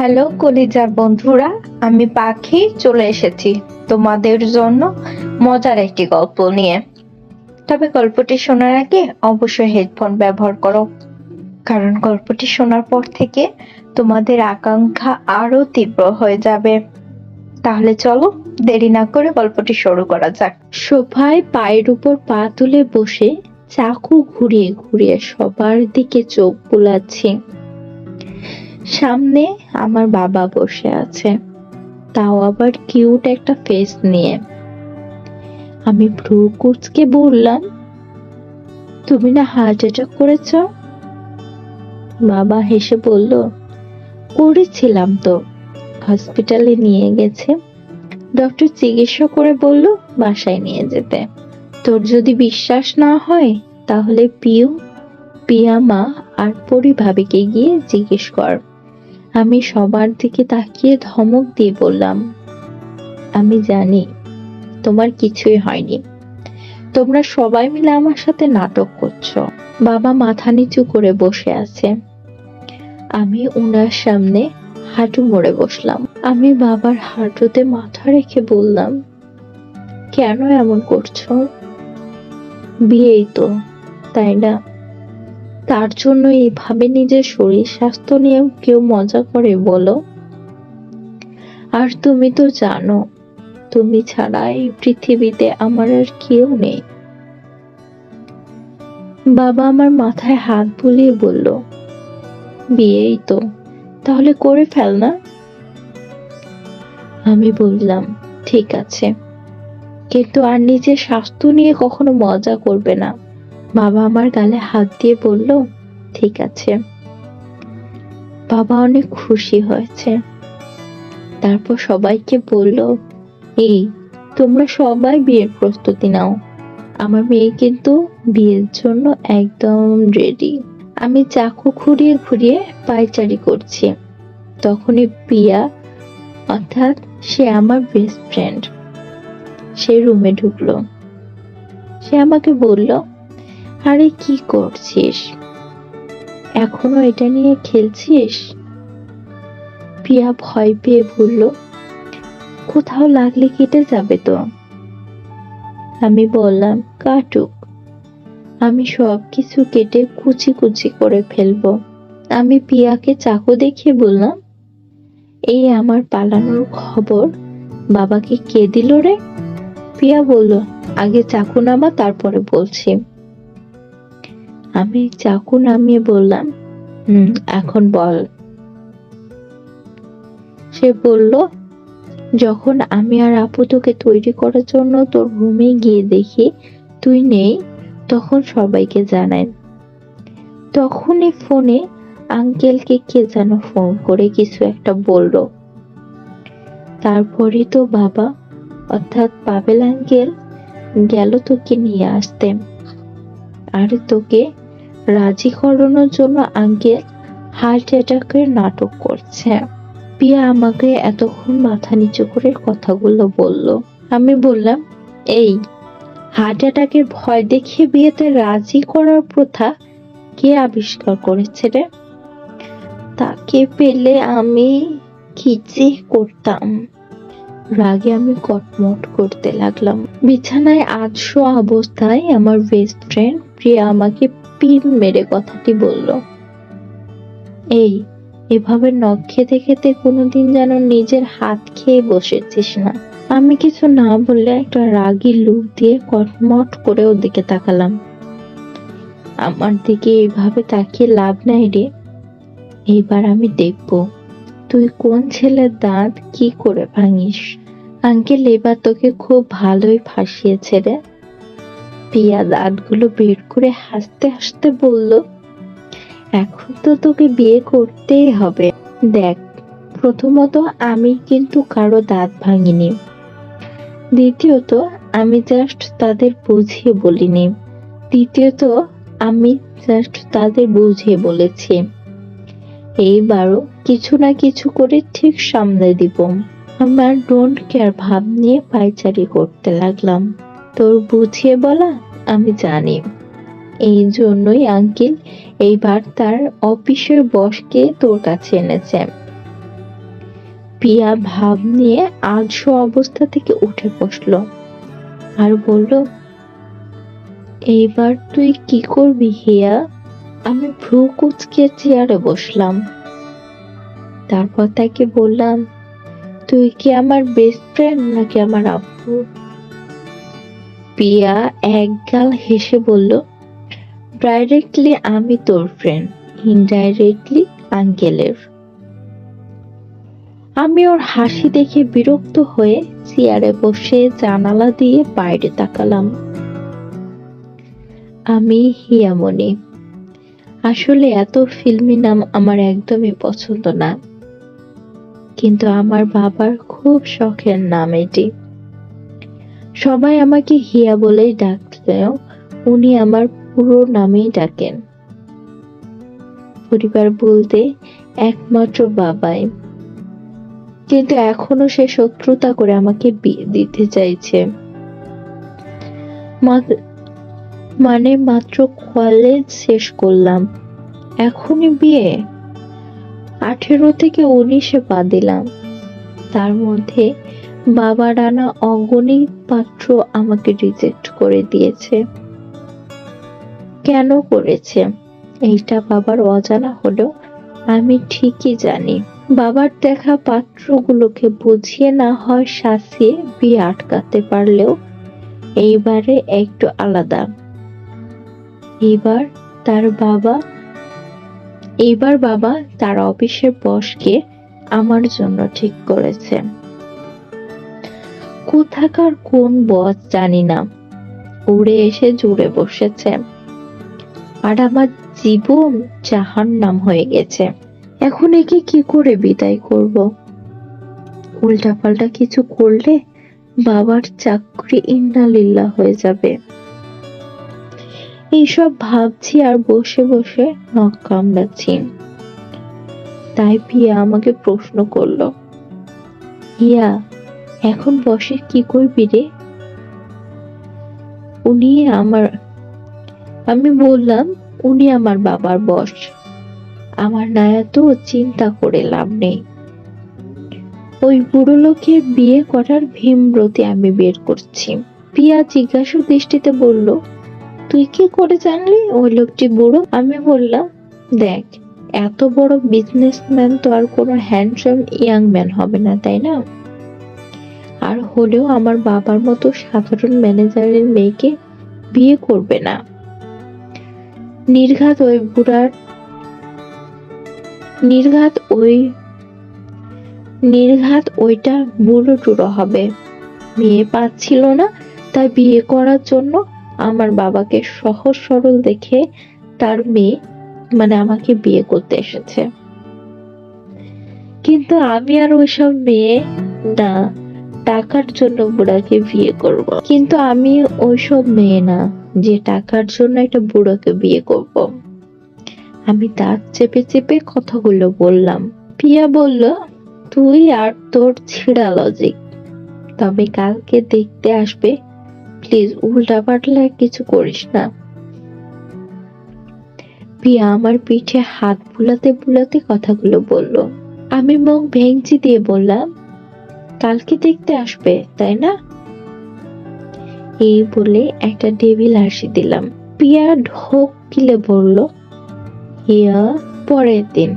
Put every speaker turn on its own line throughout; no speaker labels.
Hello কলিজার বন্ধুরা, আমি পাখি চলে এসেছি তোমাদের জন্য মজার একটি গল্প নিয়ে। তবে গল্পটি শোনার আগে অবশ্যই হেডফোন ব্যবহার করো, কারণ গল্পটি শোনার পর থেকে তোমাদের আকাঙ্ক্ষা আরও তীব্র হয়ে যাবে। তাহলে চলো দেরি না করে গল্পটি শুরু করা যাক। সোফায় পায়ের উপর পা তুলে বসে চাকু ঘুরিয়ে ঘুরিয়ে সবার দিকে চোখ বুলাচ্ছি। সামনে আমার বাবা বসে আছে। তাও আবার কিউট একটা ফেস নিয়ে। আমি ভ্রু কুচকে বললাম, তুমি না হার্ট অ্যাটাক করেছ? বাবা হেসে বলল, করেছিলাম তো। হসপিটালে নিয়ে গেছে। ডক্টর চিকিৎসা করে বলল, বাসায় নিয়ে যেতে। তোর যদি বিশ্বাস না হয়, তাহলে পিউ পিয়া মা আর পরি ভাবিকে গিয়ে জিজ্ঞেস কর। আমি সবার দিকে তাকিয়ে ধমক দিয়ে বললাম, আমি জানি, তোমার কিছুই হয়নি। তোমরা সবাই মিলে আমার সাথে নাটক করছ বাবা মাথা নিচু করে বসে আছে। আমি উনার সামনে হাঁটু মোড়ে বসলাম। আমি বাবার হাঁটুতে মাথা রেখে বললাম, কেন এমন করছ? বিয়েই তো, তাই না? তার জন্য এভাবে নিজের শরীর স্বাস্থ্য নিয়েও কেউ মজা করে বলো? আর তুমি তো জানো, তুমি ছাড়া এই পৃথিবীতে আমার আর কেউ নেই। বাবা আমার মাথায় হাত বুলিয়ে বলল, বিয়েই তো, তাহলে করে ফেল না? আমি বললাম, ঠিক আছে, কিন্তু আর নিজের স্বাস্থ্য নিয়ে কখনো মজা করবে না। বাবা আমার গালে হাত দিয়ে বলল, ঠিক আছে। বাবা অনেক খুশি হয়েছে। তারপর সবাইকে বলল, এই, তোমরা সবাই বিয়ের প্রস্তুতি নাও। আমার মেয়ে কিন্তু বিয়ের জন্য একদম রেডি আমি চাকু ঘুরিয়ে ঘুরিয়ে পায়চারি করছি। তখনই পিয়া অর্থাৎ সে আমার বেস্ট ফ্রেন্ড সে রুমে ঢুকলো। সে আমাকে বলল আরে কি করছিস? এখনও এটা নিয়ে খেলছিস? পিয়া ভয় পেয়ে বলল, কোথাও লাগলে কেটে যাবে তো? আমি বললাম, কাটুক। আমি সব কিছু কেটে কুচি কুচি করে ফেলব। আমি পিয়াকে চাকু দেখিয়ে বললাম, এই আমার পালানোর খবর? বাবাকে কে দিল রে? পিয়া বলল, আগে চাকু নামা, তারপরে বলছি। আমি চাকু নামিয়ে বললাম, হুম, এখন বল। সে বলল, যখন আমি আর আপু তোকে তৈরি করার জন্য তোর রুমে গিয়ে দেখি, তুই নেই, তখন সবাইকে জানাই। তখনই ফোনে আঙ্কেলকে কে যেন ফোন করে কিছু একটা বলল। তারপরে তো বাবা, অর্থাৎ পাবেল আঙ্কেল, গেল তোকে নিয়ে আসতে। আর তোকে রাজি করানোর জন্য আঙ্কেল হার্ট অ্যাটাকের নাটক করছে। পিয়া আমাকে এতক্ষণ মাথা নিচু করে কথাগুলো বলল। আমি বললাম, এই হার্ট অ্যাটাকের ভয় দেখিয়ে বিয়েতে রাজি করার প্রথা কে আবিষ্কার করেছে রে? তাকে পেলে আমি যে করতাম। রাগে আমি কটমট করতে লাগলাম। বিছানায় আধশো অবস্থায় আমার বেস্ট ফ্রেন্ড প্রিয়া আমাকে পিন মেরে কথাটি বলল, এই, এভাবে নখ খেতে খেতে কোনোদিন যেন নিজের হাত খেয়ে বসেছিস না। আমি কিছু না বললে একটা রাগী লুক দিয়ে কটমট করে ওদিকে তাকালাম। আমার দিকে এইভাবে তাকিয়ে লাভ নাই রে। এইবার আমি দেখব, তুই কোন ছেলের দাঁত কি করে ভাঙিস? আঙ্কেল এবার তোকে খুব ভালোই ফাঁসিয়েছে রে। পিয়া দাঁতগুলো বের করে হাসতে হাসতে বলল, এখন তো তোকে বিয়ে করতেই হবে। দেখ, প্রথমত আমি কিন্তু কারও দাঁত ভাঙিনি। দ্বিতীয়ত, আমি জাস্ট তাদের বুঝিয়ে বলিনি। তৃতীয়ত, আমি জাস্ট তাদের বুঝিয়ে বলেছি। এইবারও কিছু না কিছু করে ঠিক সামলে দিব। আমার ডোন্ট কেয়ার ভাব নিয়ে পাইচারি করতে লাগলাম। তোর বুঝিয়ে বলা আমি জানি। এই জন্যই আঙ্কেল এইবার তার অফিসের বসকে তোর কাছে এনেছে। পিয়া ভাব নিয়ে আলস্য অবস্থা থেকে উঠে বসল আর বলল, এইবার তুই কি করবি হিয়া? আমি ভ্রু কুচকে চেয়ারে বসলাম। তারপর তাকে বললাম, তুই কি আমার বেস্ট ফ্রেন্ড নাকি আমার আব্বু? পিয়া একগাল হেসে বলল ডাইরেক্টলি আমি তোর ফ্রেন্ড ইনডাইরেক্টলি আঙ্কেলের আমি ওর হাসি দেখে বিরক্ত হয়ে চেয়ারে বসে জানালা দিয়ে বাইরে তাকালাম। আমি হিয়ামণি আসলে এত ফিল্মি নাম আমার একদমই পছন্দ না। কিন্তু আমার বাবার খুব শখের নাম এটি। সবাই আমাকে হিয়া বলেই ডাকলেও উনি আমার পুরো নামেই ডাকেন। পরিবার বলতে একমাত্র বাবাই। কিন্তু এখনও সে শত্রুতা করে আমাকে বিয়ে দিতে চাইছে। মানে মাত্র কলেজ শেষ করলাম। এখনই বিয়ে? আঠেরো থেকে উনিশে পা দিলাম। তার মধ্যে বাবার আনা অগণিত পাত্র আমাকে রিজেক্ট করে দিয়েছে। কেন করেছে? এইটা বাবার অজানা হলেও আমি ঠিকই জানি। বাবার দেখা পাত্রগুলোকে বুঝিয়ে না হয় শাসিয়ে বিয়ে আটকাতে পারলেও এইবারে একটু আলাদা। এবার তার বাবা, এইবার বাবা তার অফিসের বসকে আমার জন্য ঠিক করেছে। কোথাকার কোন বস জানি না। উড়ে এসে জুড়ে বসেছে। আর আমার জীবন জাহান নাম হয়ে গেছে। এখন একে কি করে বিদায় করব? উল্টাপাল্টা কিছু করলে বাবার চাকরি ইন্নালিল্লা হয়ে যাবে। এইসব ভাবছি আর বসে বসে নখ কামড়াচ্ছি। তাই পিয়া আমাকে প্রশ্ন করল, ইয়া এখন বসে কি করবি রে? উনি আমার, আমি বললাম, উনি আমার বাবার বস। আমার না এত চিন্তা করে লাভ নেই। ওই বুড়ো লোকের বিয়ে করার ভীমরতি আমি বের করছি। পিয়া জিজ্ঞাসা দৃষ্টিতে বলল, তুই কি করে জানলি ওই লোকটি বুড়ো? আমি বললাম, দেখ, এত বড় বিজনেসম্যান তো আর কোনো হ্যান্ডসাম ইয়াং ম্যান হবে না, তাই না? আর হলেও আমার বাবার মতো সাধারণ ম্যানেজারের মেয়েকে বিয়ে করবে না। নির্ঘাত ওই বুড়ার নির্ঘাত ওই নির্ঘাত ওইটা বুড়ো টুড়ো হবে। মেয়ে পাচ্ছিল না, তাই বিয়ে করার জন্য আমার বাবাকে সহজ সরল দেখে তার মেয়ে মানে আমাকে বিয়ে করতে এসেছে। কিন্তু আমি আর ওইসব মেয়ে না। টাকার জন্য বুড়াকে বিয়ে করব। কিন্তু আমি ওইসব মেয়ে না, যে টাকার জন্য একটা বুড়োকে বিয়ে করব। আমি দাঁত চেপে চেপে কথাগুলো বললাম। পিয়া বলল, তুই আর তোর ছিঁড়া লজিক তবে কালকে দেখতে আসবে। প্লিজ উল্টা পাল্টা কিছু করিস না। পিয়া আমার পিঠে হাত বুলাতে বুলাতে কথাগুলো বলল। আমি মুখ ভেঙচি দিয়ে বললাম কালকে দেখতে আসবে, তাই না? এই বলে একটা ডেভিল হাসি দিলাম। পিয়া ঢোক গিলে বলল, হিয়া, পরের দিন।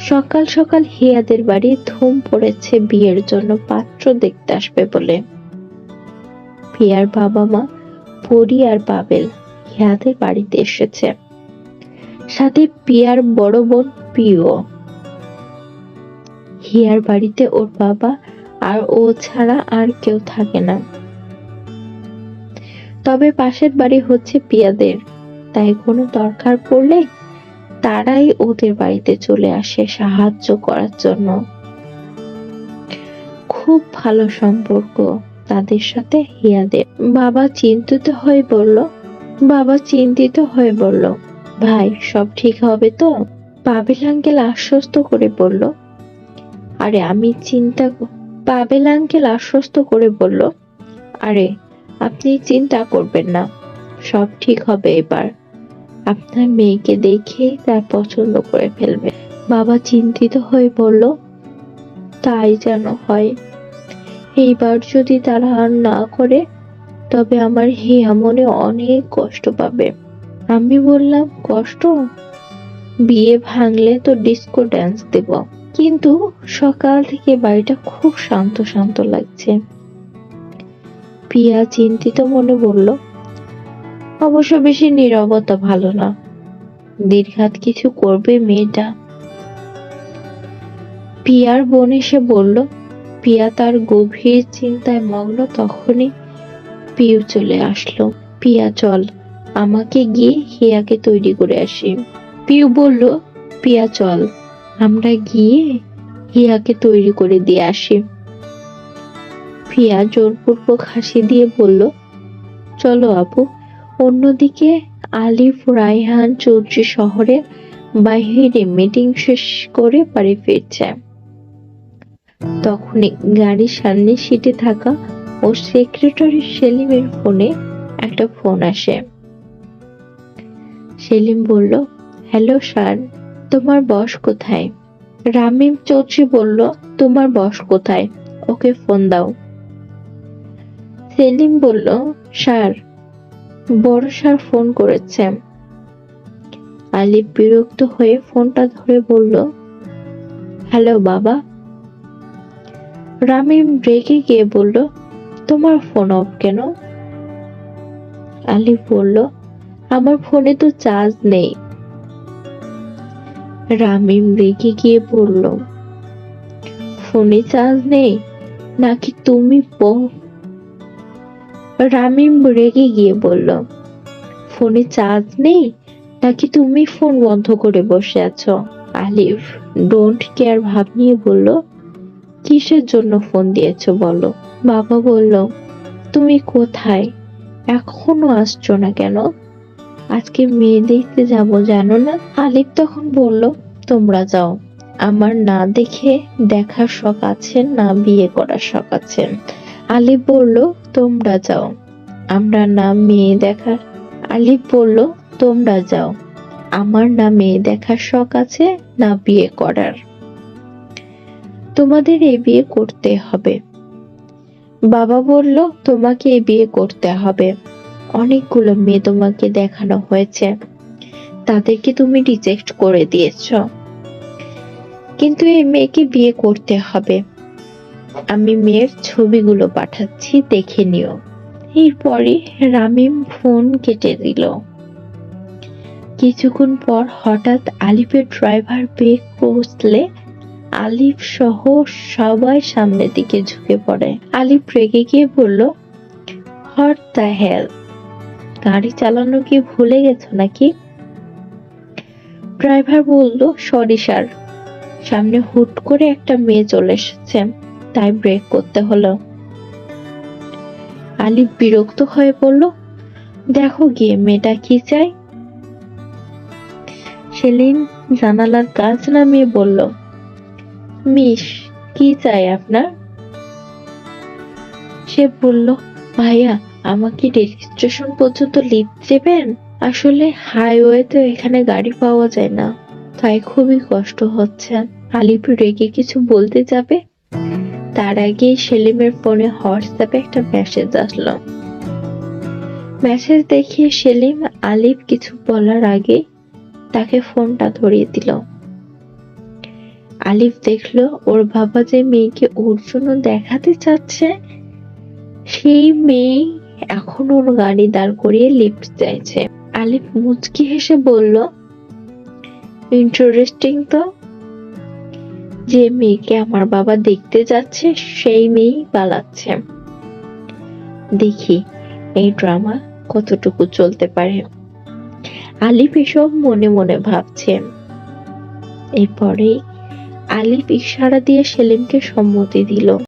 সকাল সকাল হিয়াদের বাড়ি ধুম পড়েছে বিয়ের জন্য পাত্র দেখতে আসবে বলে। পিয়ার বাবা মা, পরি আর পাবেল হিয়াদের বাড়িতে এসেছে। সাথে পিয়ার বড় বোন পিও। হিয়ার বাড়িতে ওর বাবা আর ও ছাড়া আর কেউ থাকে না। তবে পাশের বাড়ি হচ্ছে পিয়াদের। তাই কোনো দরকার পড়লে তারাই ওদের বাড়িতে চলে আসে সাহায্য করার জন্য। খুব ভালো সম্পর্ক তাদের সাথে হিয়াদের। বাবা চিন্তিত হয়ে বলল, বাবা চিন্তিত হয়ে বলল, ভাই, সব ঠিক হবে তো? পাবিল আঙ্কেল আশ্বস্ত করে বলল আরে, আমি চিন্তা পাবেল আঙ্কেল আশ্বস্ত করে বলল, আরে, আপনি চিন্তা করবেন না, সব ঠিক হবে এবার। আপনার মেয়েকে দেখে তার পছন্দ করে ফেলবে। বাবা চিন্তিত হয়ে বলল, তাই যেন হয়। এইবার যদি তারা আর না করে, তবে আমার হিয়া মনে অনেক কষ্ট পাবে। আমি বললাম, কষ্ট? বিয়ে ভাঙলে তো ডিস্কো ড্যান্স দেব। কিন্তু সকাল থেকে বাড়িটা খুব শান্ত শান্ত লাগছে। পিয়া চিন্তিত মনে বলল, অবশ্য বেশি নিরবতা ভালো না। দীর্ঘাত কিছু করবে মেয়েটা? পিয়ার বোন এসে বলল পিয়া তার গভীর চিন্তায় মগ্ন, তখনই পিউ চলে আসলো। পিয়া চল, আমাকে গিয়ে হিয়াকে তৈরি করে আসি। পিউ বলল পিয়া চল। আমরা গিয়ে হিয়াকে তৈরি করে দিয়ে আসি। পিয়া জোরপূর্বক হাসি দিয়ে বলল, চলো আপু। অন্যদিকে আলিফ, রায়হান চৌধুরী শহরে বাহিরে মিটিং শেষ করে বাড়ি ফিরছে। তখনই গাড়ির সামনে সিটে থাকা ও সেক্রেটারি সেলিমের ফোনে একটা ফোন আসে। সেলিম বলল, হ্যালো, স্যার। তোমার বস কোথায়? রামিম চৌধুরী বলল, তোমার বস কোথায়? ওকে ফোন দাও। সেলিম বলল, স্যার। বড় স্যার ফোন করেছে। আলিফ বিরক্ত হয়ে ফোনটা ধরে বলল, হ্যালো বাবা। রামিম রেগে গিয়ে বলল, তোমার ফোন অফ কেন? আলিফ বলল, আমার ফোনে তো চার্জ নেই। রামিম রেগে গিয়ে বলল, ফোনে চার্জ নেই, নাকি তুমি রামিম রেগে গিয়ে বলল, ফোনে চার্জ নেই, নাকি তুমি ফোন বন্ধ করে বসে আছো? আলিফ ডোন্ট কেয়ার ভাব নিয়ে বলল, কিসের জন্য ফোন দিয়েছ বলো? বাবা বলল, তুমি কোথায়? এখনও আসছো না কেন? আজকে মেয়ে দেখতে যাব, জানো না? আলিফ তখন বলল, তোমরা যাও। আমার না দেখে দেখার শখ আছে, না বিয়ে করার শখ আছে। আলিফ বলল, তোমরা যাও। আমরা না মেয়ে দেখার আলিফ বলল, তোমরা যাও। আমার না মেয়ে দেখার শখ আছে, না বিয়ে করার। তোমাদের এ বিয়ে করতে হবে। বাবা বলল, তোমাকে এ বিয়ে করতে হবে। অনেকগুলো মেয়ে তোমাকে দেখানো হয়েছে। তাদেরকে তুমি রিজেক্ট করে দিয়েছ। কিন্তু এই মেয়েকে বিয়ে করতে হবে। আমি মেয়ের ছবিগুলো পাঠাচ্ছি, দেখে নিও। এরপরে রামিম ফোন কেটে দিল। কিছুক্ষণ পর হঠাৎ আলিফের ড্রাইভার বেগ পৌঁছলে আলিফ সহ সবাই সামনের দিকে ঝুঁকে পড়ে। আলিফ রেগে গিয়ে বলল হট দ্য হেল গাড়ি চালানো কি ভুলে গেছো নাকি? ড্রাইভার বলল সরি স্যার সামনে হুট করে একটা মেয়ে চলে এসেছে, তাই ব্রেক করতে হলো। আলিফ বিরক্ত হয়ে বলল, দেখো গিয়ে মেয়েটা কি চাই সেলিম জানালার কাজ নামিয়ে বলল, মিস, কি চাই আপনার? সে বলল, ভাইয়া আমাকে রেজিস্ট্রেশন পর্যন্ত লিফট দেবেন? আসলে হাইওয়ে তো এখানে গাড়ি পাওয়া যায় না, তাই খুবই কষ্ট হচ্ছে। আলিপ রেগে কিছু বলতে যাবে? তার আগে সেলিমের ফোনে হোয়াটসঅ্যাপে একটা মেসেজ আসলো। মেসেজ দেখিয়ে সেলিম আলিফ কিছু বলার আগে তাকে ফোনটা ধরিয়ে দিল। আলিফ দেখল ওর বাবা যে মেয়েকে ওর জন্য দেখাতে চাচ্ছে, সেই মেয়ে এখন ওর গাড়ি দাঁড় করিয়ে লিফট চাইছে আলিফ মুচকি হেসে বলল ইন্টারেস্টিং তো। যে মেয়েকে আমার বাবা দেখতে যাচ্ছে, সেই মেয়েই পালাচ্ছে। দেখি এই ড্রামা কতটুকু চলতে পারে। আলিফ এসব মনে মনে ভাবছে। এরপরেই আলিফ ইশারা দিয়ে সেলিমকে সম্মতি দিল।